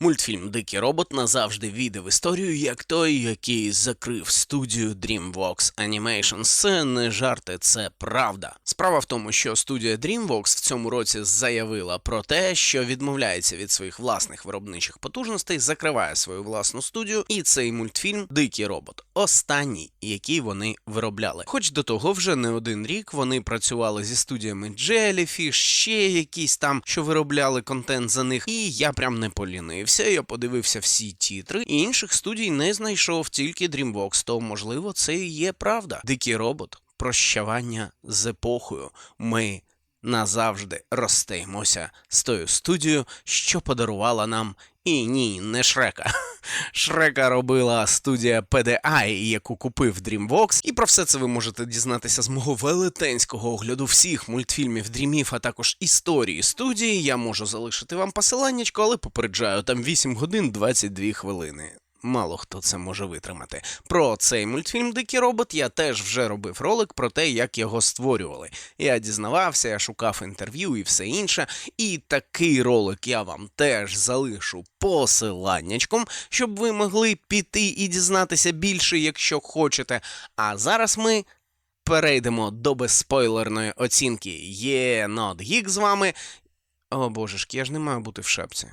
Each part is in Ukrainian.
Мультфільм Дикий робот назавжди війде в історію як той, який закрив студію DreamWorks Animations. Це не жарти, це правда. Справа в тому, що студія DreamWorks в цьому році заявила про те, що відмовляється від своїх власних виробничих потужностей, закриває свою власну студію, і цей мультфільм Дикий робот останній, який вони виробляли. Хоч до того вже не один рік вони працювали зі студіями Jellyfish, ще якісь там, що виробляли контент за них, і я прям не полінився. Я подивився всі тітри, і інших студій не знайшов, тільки DreamWorks, то можливо це і є правда. Дикий робот, прощавання з епохою. Ми назавжди розстаємося з тою студією, що подарувала нам. І ні, не Шрека. Шрека робила студія PDI, яку купив DreamWorks. І про все це ви можете дізнатися з мого велетенського огляду всіх мультфільмів дрімів, а також історії студії. Я можу залишити вам посиланнячко, але попереджаю, там 8 годин 22 хвилини. Мало хто це може витримати. Про цей мультфільм Дикий робот я теж вже робив ролик про те, як його створювали. Я дізнавався, я шукав інтерв'ю і все інше. І такий ролик я вам теж залишу посиланнячком, щоб ви могли піти і дізнатися більше, якщо хочете. А зараз ми. Перейдемо до безспойлерної оцінки. Є Not Geek з вами. О божешки, я ж не маю бути в шапці.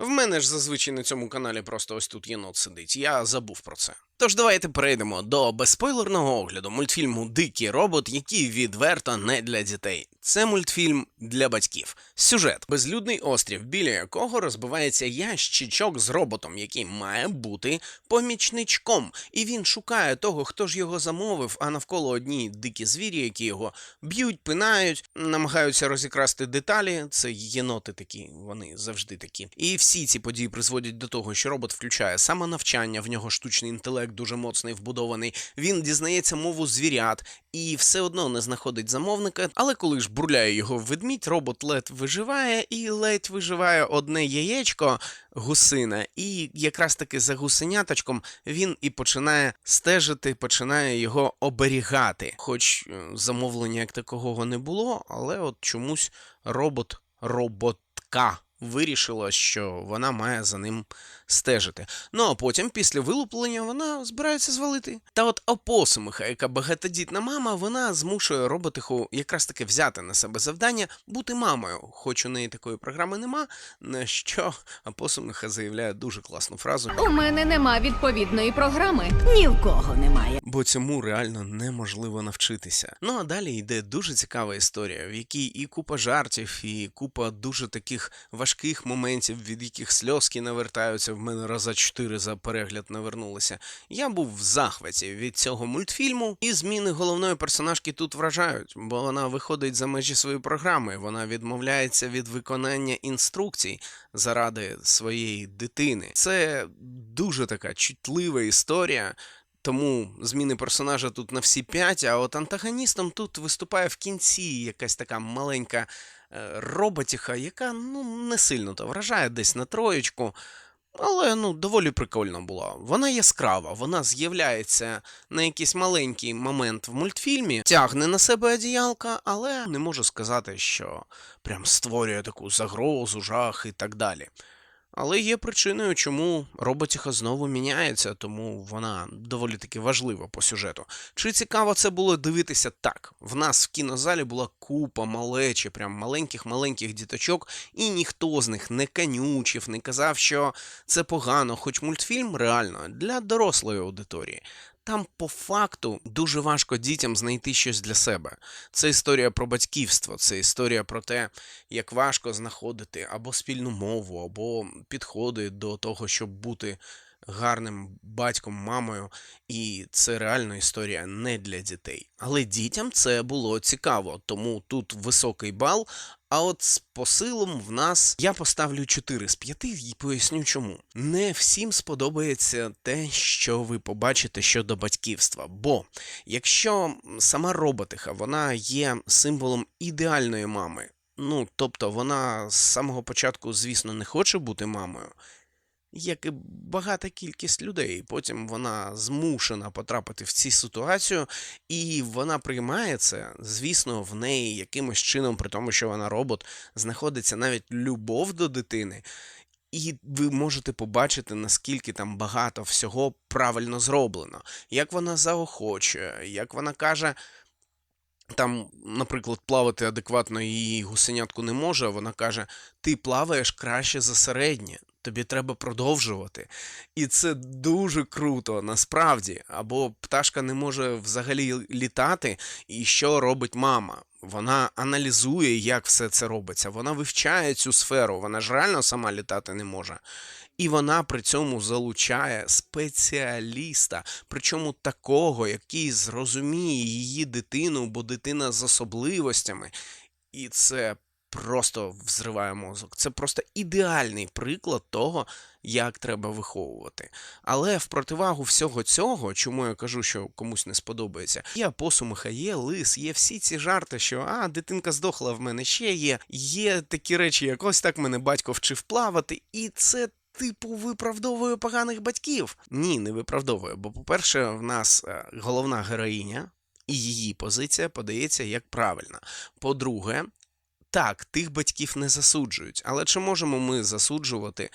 В мене ж зазвичай на цьому каналі просто ось тут єнот сидить. Я забув про це. Тож давайте перейдемо до безспойлерного огляду мультфільму Дикий робот, який відверто не для дітей. Це мультфільм для батьків. Сюжет безлюдний острів, біля якого розбивається ящичок з роботом, який має бути помічничком. І він шукає того, хто ж його замовив, а навколо одні дикі звірі, які його б'ють, пинають, намагаються розікрасти деталі. Це єноти такі, вони завжди такі. І всі ці події призводять до того, що робот включає самонавчання, в нього штучний інтелект дуже моцний вбудований. Він дізнається мову звірят і все одно не знаходить замовника. Але коли ж бурляє його ведмідь, робот ледь виживає, і ледь виживає одне яєчко гусина. І якраз таки за гусеняточком він і починає стежити, починає його оберігати. Хоч е, замовлення як такого не було, але от чомусь робот роботка. Вирішила, що вона має за ним стежити. Ну а потім, після вилуплення, вона збирається звалити. Та от опосумиха, яка багатодітна мама, вона змушує роботиху якраз таки взяти на себе завдання бути мамою. Хоч у неї такої програми нема, на що опосумиха заявляє дуже класну фразу. У мене нема відповідної програми. Ні в кого немає. бо цьому реально неможливо навчитися. Ну а далі йде дуже цікава історія, в якій і купа жартів, і купа дуже таких важких моментів, від яких сльозки навертаються. В мене раза чотири за перегляд навернулися. Я був в захваті від цього мультфільму, і зміни головної персонажки тут вражають, бо вона виходить за межі своєї програми. Вона відмовляється від виконання інструкцій заради своєї дитини. Це дуже така чутлива історія. Тому зміни персонажа тут на всі п'ять, а от антагоністом тут виступає в кінці якась така маленька роботіха, яка ну не сильно то вражає десь на троєчку. Але ну доволі прикольна була. Вона яскрава, вона з'являється на якийсь маленький момент в мультфільмі, тягне на себе одіялка, але не можу сказати, що прям створює таку загрозу, жах і так далі. Але є причиною, чому роботіха знову міняється, тому вона доволі таки важлива по сюжету. Чи цікаво це було дивитися так? В нас в кінозалі була купа малечі, прям маленьких-маленьких діточок, і ніхто з них не канючив, не казав, що це погано, хоч мультфільм реально для дорослої аудиторії. Там по факту дуже важко дітям знайти щось для себе. Це історія про батьківство, це історія про те, як важко знаходити або спільну мову, або підходи до того, щоб бути гарним батьком, мамою. І це реально історія не для дітей. Але дітям це було цікаво, тому тут високий бал. А от з посилом в нас я поставлю 4 з 5 і поясню чому. Не всім сподобається те, що ви побачите щодо батьківства. Бо якщо сама роботиха вона є символом ідеальної мами, ну тобто вона з самого початку, звісно, не хоче бути мамою. Як і багата кількість людей, потім вона змушена потрапити в цю ситуацію, і вона приймає це. Звісно, в неї якимось чином, при тому, що вона робот, знаходиться навіть любов до дитини. І ви можете побачити, наскільки там багато всього правильно зроблено, як вона заохочує, як вона каже, там, наприклад, плавати адекватно її гусенятку не може, вона каже: ти плаваєш краще за середнє, тобі треба продовжувати. І це дуже круто, насправді. Або пташка не може взагалі літати, і що робить мама? Вона аналізує, як все це робиться. Вона вивчає цю сферу, вона ж реально сама літати не може. І вона при цьому залучає спеціаліста, причому такого, який зрозуміє її дитину, бо дитина з особливостями. І це просто взриває мозок. Це просто ідеальний приклад того, як треба виховувати. Але в противагу всього цього, чому я кажу, що комусь не сподобається, є посумиха, є лис, є всі ці жарти, що а, дитинка здохла в мене ще є. Є такі речі, як ось так мене батько вчив плавати, і це. Типу, виправдовує поганих батьків. Ні, не виправдовує. Бо, по-перше, в нас е, головна героїня, і її позиція подається як правильна. По-друге, так, тих батьків не засуджують, але чи можемо ми засуджувати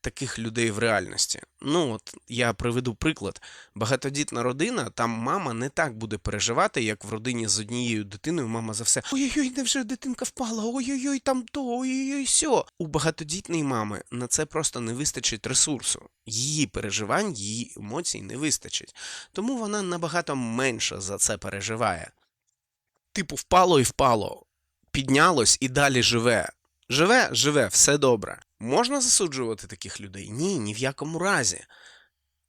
таких людей в реальності? Ну, от я приведу приклад. Багатодітна родина, там мама не так буде переживати, як в родині з однією дитиною. Мама за все. Ой-ой-ой, невже дитинка впала? Ой-ой-ой, там то, ой-ой-ой, сьо. У багатодітної мами на це просто не вистачить ресурсу. Її переживань, її емоцій не вистачить. Тому вона набагато менше за це переживає. Типу, впало і впало піднялось і далі живе. Живе, живе, все добре. Можна засуджувати таких людей? Ні, ні в якому разі.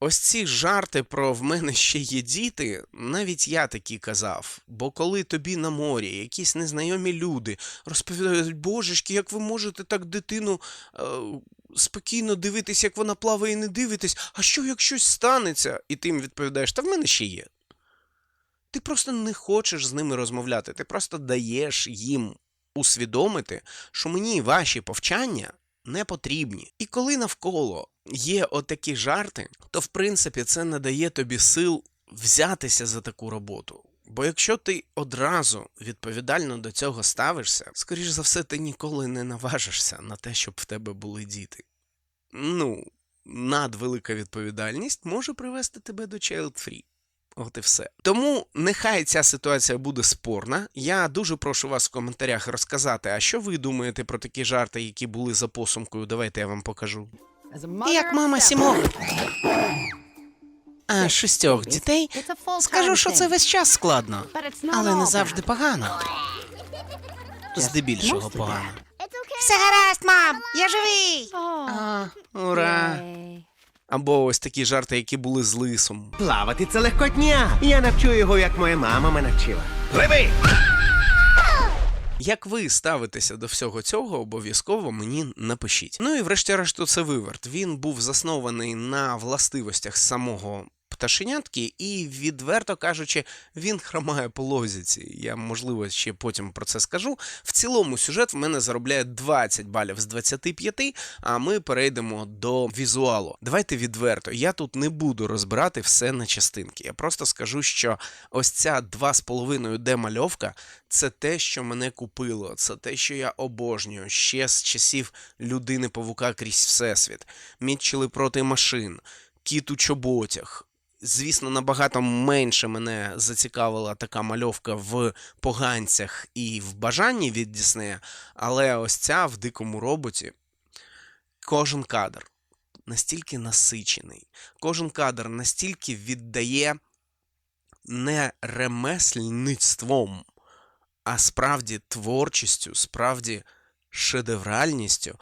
Ось ці жарти про в мене ще є діти, навіть я такі казав. Бо коли тобі на морі якісь незнайомі люди розповідають, божечки, як ви можете так дитину е, спокійно дивитись, як вона плаває і не дивитесь, а що як щось станеться? І ти їм відповідаєш, та в мене ще є. Ти просто не хочеш з ними розмовляти, ти просто даєш їм усвідомити, що мені ваші повчання не потрібні. І коли навколо є отакі жарти, то в принципі це не дає тобі сил взятися за таку роботу. Бо якщо ти одразу відповідально до цього ставишся, скоріш за все, ти ніколи не наважишся на те, щоб в тебе були діти. Ну, надвелика відповідальність може привести тебе до child free. От і все. Тому нехай ця ситуація буде спорна. Я дуже прошу вас в коментарях розказати, а що ви думаєте про такі жарти, які були за посумкою. Давайте я вам покажу. Як мама сімох. А шістьох дітей. Скажу, що це весь час складно, але не завжди погано. Здебільшого погано. Все гаразд, мам, я живий. А, ура! Або ось такі жарти, які були з лисом. Плавати це легкотня. Я навчу його, як моя мама мене навчила. Пливи! Як ви ставитеся до всього цього, обов'язково мені напишіть. Ну і врешті-решт, це виверт. Він був заснований на властивостях самого пташенятки, і, відверто кажучи, він хромає по лозіці. Я, можливо, ще потім про це скажу. В цілому сюжет в мене заробляє 20 балів з 25, а ми перейдемо до візуалу. Давайте відверто. Я тут не буду розбирати все на частинки. Я просто скажу, що ось ця 2,5 D-мальовка це те, що мене купило, це те, що я обожнюю ще з часів людини павука крізь всесвіт, Мітчели проти машин, кіт у чоботях. Звісно, набагато менше мене зацікавила така мальовка в поганцях і в бажанні від Діснея, але ось ця в дикому роботі. Кожен кадр настільки насичений, кожен кадр настільки віддає не ремесленництвом, а справді творчістю, справді шедевральністю,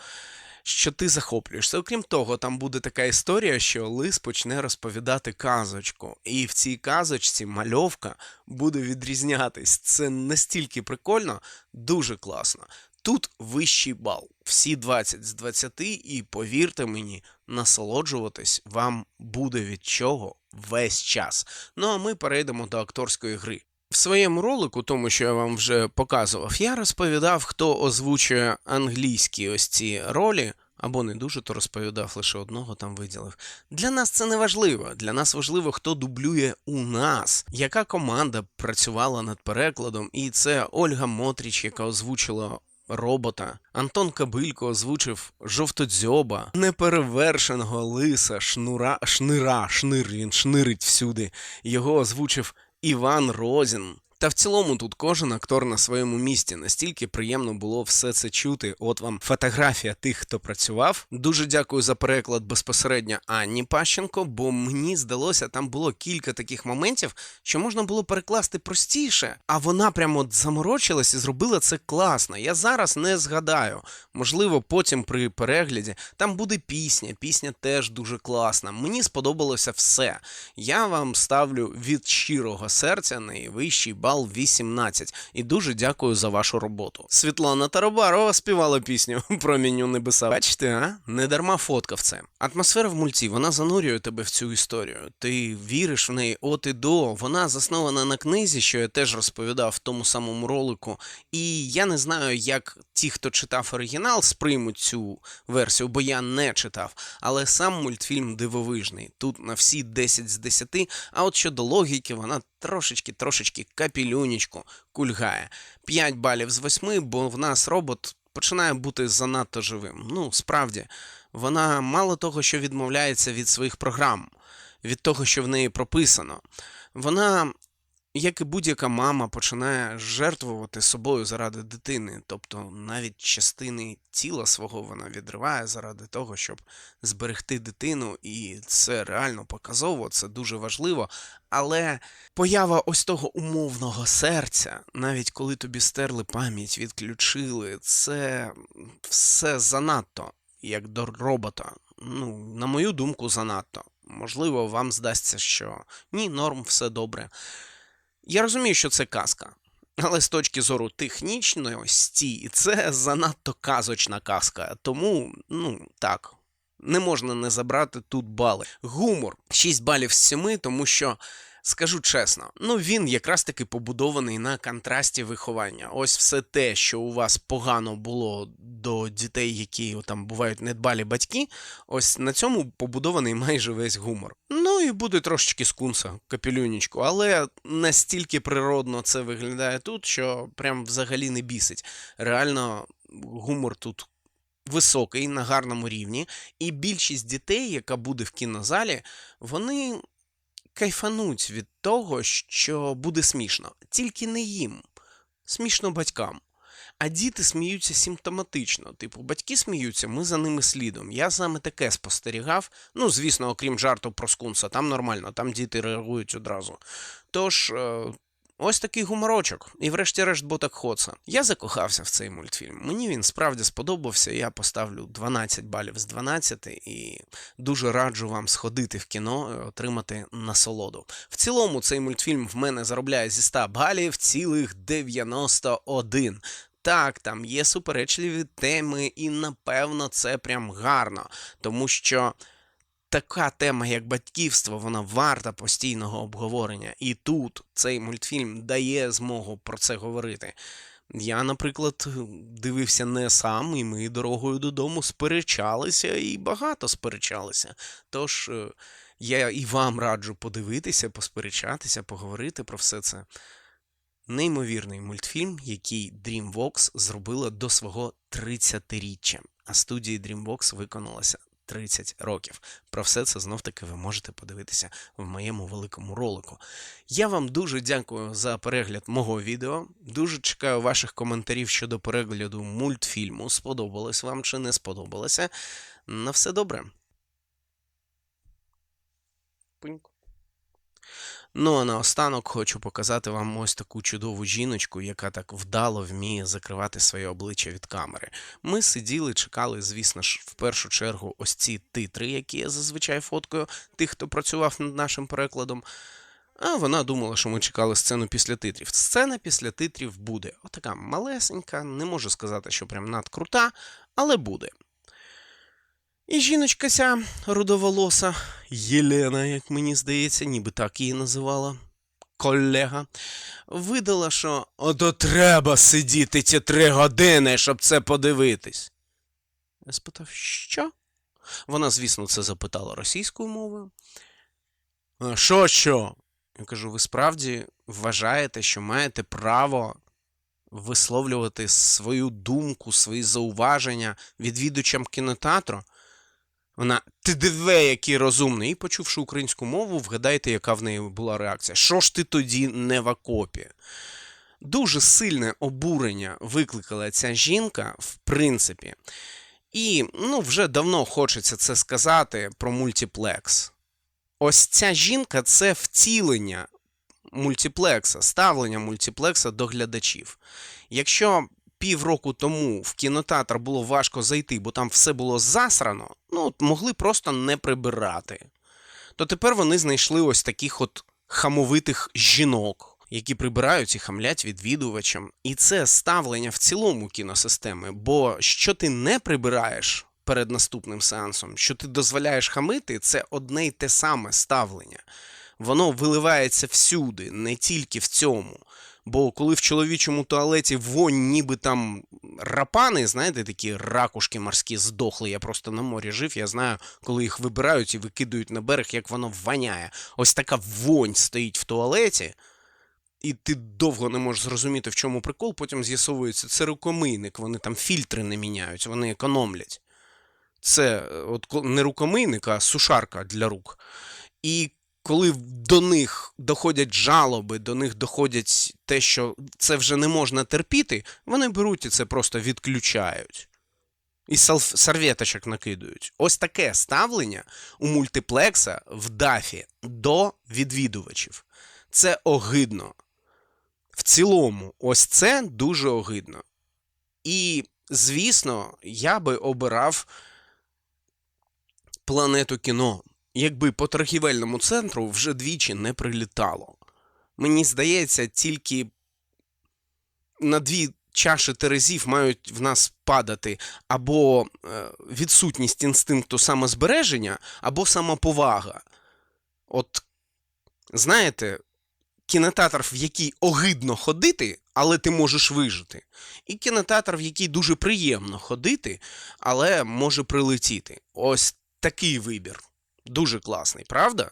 що ти захоплюєшся. Окрім того, там буде така історія, що лис почне розповідати казочку, і в цій казочці мальовка буде відрізнятись. Це настільки прикольно, дуже класно. Тут вищий бал, всі 20 з 20, і повірте мені, насолоджуватись вам буде від чого весь час. Ну а ми перейдемо до акторської гри. В своєму ролику, тому що я вам вже показував, я розповідав, хто озвучує англійські ось ці ролі, або не дуже, то розповідав лише одного там виділив. Для нас це не важливо. Для нас важливо, хто дублює у нас, яка команда працювала над перекладом, і це Ольга Мотріч, яка озвучила робота. Антон Кабилько озвучив жовтодзьоба, неперевершеного лиса, шнура, шнира, шнир, він шнирить всюди. Його озвучив Іван Розін. Та в цілому тут кожен актор на своєму місці. Настільки приємно було все це чути. От вам фотографія тих, хто працював. Дуже дякую за переклад безпосередньо Анні Пащенко, бо мені здалося, там було кілька таких моментів, що можна було перекласти простіше, а вона прямо заморочилась і зробила це класно. Я зараз не згадаю. Можливо, потім при перегляді там буде пісня. Пісня теж дуже класна. Мені сподобалося все. Я вам ставлю від щирого серця найвищий бал 18 і дуже дякую за вашу роботу. Світлана Тарабарова співала пісню про меню небеса. Бачите, а? Не дарма фоткав це. Атмосфера в мульті, вона занурює тебе в цю історію. Ти віриш в неї от і до. Вона заснована на книзі, що я теж розповідав в тому самому ролику. І я не знаю, як ті, хто читав оригінал, сприймуть цю версію, бо я не читав. Але сам мультфільм дивовижний. Тут на всі 10 з 10, а от щодо логіки, вона трошечки, трошечки капілюнічку кульгає. 5 балів з 8, бо в нас робот починає бути занадто живим. Ну, справді, вона мало того, що відмовляється від своїх програм, від того, що в неї прописано. Вона, як і будь-яка мама, починає жертвувати собою заради дитини, тобто навіть частини тіла свого вона відриває заради того, щоб зберегти дитину, і це реально показово, це дуже важливо. Але поява ось того умовного серця, навіть коли тобі стерли пам'ять, відключили, це все занадто, як до робота. Ну, на мою думку, занадто. Можливо, вам здасться, що ні, норм, все добре. Я розумію, що це казка. Але з точки зору технічності, це занадто казочна казка. Тому, ну так, не можна не забрати тут бали. Гумор 6 балів з 7, тому що. Скажу чесно, ну він якраз таки побудований на контрасті виховання. Ось все те, що у вас погано було до дітей, які там бувають недбалі батьки. Ось на цьому побудований майже весь гумор. Ну і буде трошечки скунса, капелюнічку, але настільки природно це виглядає тут, що прям взагалі не бісить. Реально, гумор тут високий, на гарному рівні, і більшість дітей, яка буде в кінозалі, вони кайфануть від того, що буде смішно. Тільки не їм. Смішно батькам. А діти сміються симптоматично. Типу, батьки сміються, ми за ними слідом. Я саме таке спостерігав. Ну, звісно, окрім жарту про скунса, там нормально, там діти реагують одразу. Тож, е, ось такий гуморочок. І врешті-решт ботак Хоца. Я закохався в цей мультфільм. Мені він справді сподобався. Я поставлю 12 балів з 12 і дуже раджу вам сходити в кіно і отримати насолоду. В цілому, цей мультфільм в мене заробляє зі 100 балів цілих 91. Так, там є суперечливі теми, і напевно це прям гарно, тому що така тема, як батьківство, вона варта постійного обговорення. І тут цей мультфільм дає змогу про це говорити. Я, наприклад, дивився не сам, і ми дорогою додому сперечалися і багато сперечалися. Тож е, я і вам раджу подивитися, посперечатися, поговорити про все це. Неймовірний мультфільм, який DreamWorks зробила до свого 30-річчя, а студії DreamWorks виконалося 30 років. Про все це знов таки ви можете подивитися в моєму великому ролику. Я вам дуже дякую за перегляд мого відео. Дуже чекаю ваших коментарів щодо перегляду мультфільму. Сподобалось вам чи не сподобалося. На все добре. Пуньк. Ну а наостанок хочу показати вам ось таку чудову жіночку, яка так вдало вміє закривати своє обличчя від камери. Ми сиділи, чекали, звісно ж, в першу чергу ось ці титри, які я зазвичай фоткаю, тих, хто працював над нашим перекладом. А вона думала, що ми чекали сцену після титрів. Сцена після титрів буде. Отака малесенька, не можу сказати, що прям надкрута, але буде. І жіночка ця рудоволоса, Єлена, як мені здається, ніби так її називала колега, видала, що ото треба сидіти ці три години, щоб це подивитись. Я спитав, що? Вона, звісно, це запитала російською мовою. «А Що, що? Я кажу, ви справді вважаєте, що маєте право висловлювати свою думку, свої зауваження відвідувачам кінотеатру. Вона ти диви, який розумний. І почувши українську мову, вгадайте, яка в неї була реакція. Що ж ти тоді не в окопі? Дуже сильне обурення викликала ця жінка, в принципі. І ну, вже давно хочеться це сказати про мультиплекс. Ось ця жінка це втілення мультиплекса, ставлення мультиплекса до глядачів. Якщо півроку тому в кінотеатр було важко зайти, бо там все було засрано, ну могли просто не прибирати. То тепер вони знайшли ось таких от хамовитих жінок, які прибирають і хамлять відвідувачам. І це ставлення в цілому кіносистеми. Бо що ти не прибираєш перед наступним сеансом, що ти дозволяєш хамити, це одне й те саме ставлення. Воно виливається всюди, не тільки в цьому. Бо коли в чоловічому туалеті вонь, ніби там рапани, знаєте, такі ракушки морські здохли. Я просто на морі жив, я знаю, коли їх вибирають і викидують на берег, як воно воняє. Ось така вонь стоїть в туалеті, і ти довго не можеш зрозуміти, в чому прикол, потім з'ясовується, це рукомийник, вони там фільтри не міняють, вони економлять. Це е, от не рукомийник, а сушарка для рук. І коли до них доходять жалоби, до них доходять те, що це вже не можна терпіти, вони беруть і це просто відключають. І серветочок накидують. Ось таке ставлення у мультиплекса в дафі до відвідувачів. Це огидно. В цілому, ось це дуже огидно. І, звісно, я би обирав планету кіно, якби по торгівельному центру вже двічі не прилітало. Мені здається, тільки на дві чаші терезів мають в нас падати або е, відсутність інстинкту самозбереження, або самоповага. От, знаєте, кінотеатр, в який огидно ходити, але ти можеш вижити, і кінотеатр, в який дуже приємно ходити, але може прилетіти. Ось такий вибір. Дуже класний, правда?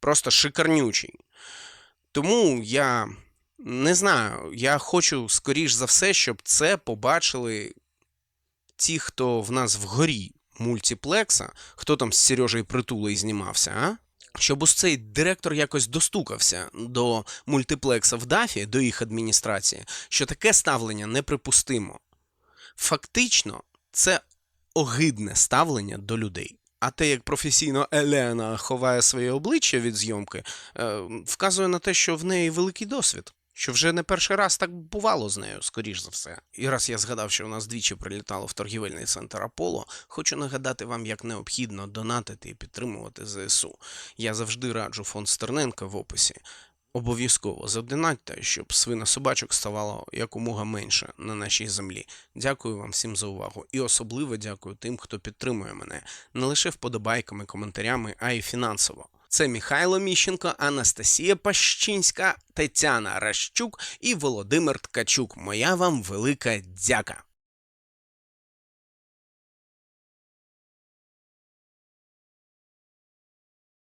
Просто шикарнючий. Тому я не знаю, я хочу, скоріш за все, щоб це побачили ті, хто в нас вгорі мультиплекса, хто там з Сережею Притулою знімався, а? Щоб ось цей директор якось достукався до мультиплекса в Дафі, до їх адміністрації, що таке ставлення неприпустимо. Фактично, це огидне ставлення до людей. А те, як професійно Елена ховає своє обличчя від зйомки, е, вказує на те, що в неї великий досвід. Що вже не перший раз так бувало з нею, скоріш за все. І раз я згадав, що у нас двічі прилітало в торгівельний центр Аполло, хочу нагадати вам, як необхідно донатити і підтримувати ЗСУ. Я завжди раджу фонд Стерненка в описі. Обов'язково задонатьте, щоб свинособачок ставало якомога менше на нашій землі. Дякую вам всім за увагу. І особливо дякую тим, хто підтримує мене не лише вподобайками, коментарями, а й фінансово. Це Михайло Міщенко, Анастасія Пащинська, Тетяна Ращук і Володимир Ткачук. Моя вам велика дяка.